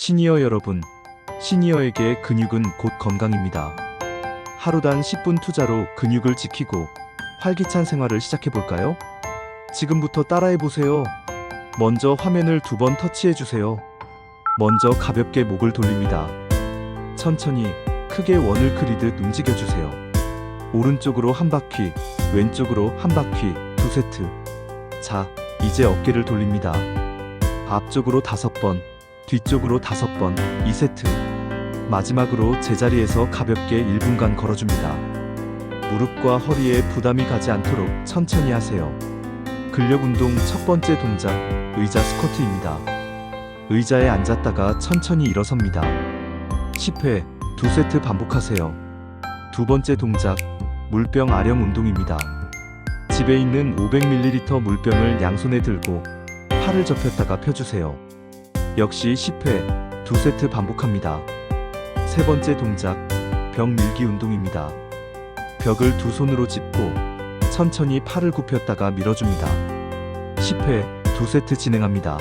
시니어 여러분, 시니어에게 근육은 곧 건강입니다. 하루당 10분 투자로 근육을 지키고 활기찬 생활을 시작해 볼까요? 지금부터 따라해 보세요. 먼저 화면을 두 번 터치해 주세요. 먼저 가볍게 목을 돌립니다. 천천히 크게 원을 그리듯 움직여 주세요. 오른쪽으로 한 바퀴, 왼쪽으로 한 바퀴, 두 세트. 자, 이제 어깨를 돌립니다. 앞쪽으로 다섯 번, 뒤쪽으로 다섯 번, 2세트. 마지막으로 제자리에서 가볍게 1분간 걸어줍니다. 무릎과 허리에 부담이 가지 않도록 천천히 하세요. 근력 운동 첫 번째 동작, 의자 스쿼트입니다. 의자에 앉았다가 천천히 일어섭니다. 10회, 2세트 반복하세요. 두 번째 동작, 물병 아령 운동입니다. 집에 있는 500ml 물병을 양손에 들고 팔을 접혔다가 펴주세요. 역시 10회, 2세트 반복합니다. 세 번째 동작, 벽 밀기 운동입니다. 벽을 두 손으로 짚고 천천히 팔을 굽혔다가 밀어줍니다. 10회, 2세트 진행합니다.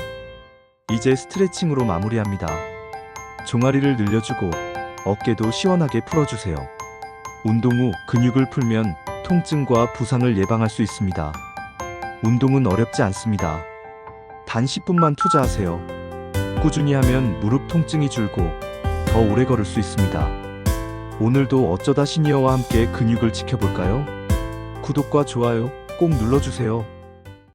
이제 스트레칭으로 마무리합니다. 종아리를 늘려주고 어깨도 시원하게 풀어주세요. 운동 후 근육을 풀면 통증과 부상을 예방할 수 있습니다. 운동은 어렵지 않습니다. 단 10분만 투자하세요. 꾸준히 하면 무릎 통증이 줄고 더 오래 걸을 수 있습니다. 오늘도 어쩌다 시니어와 함께 근육을 지켜볼까요? 구독과 좋아요 꼭 눌러주세요.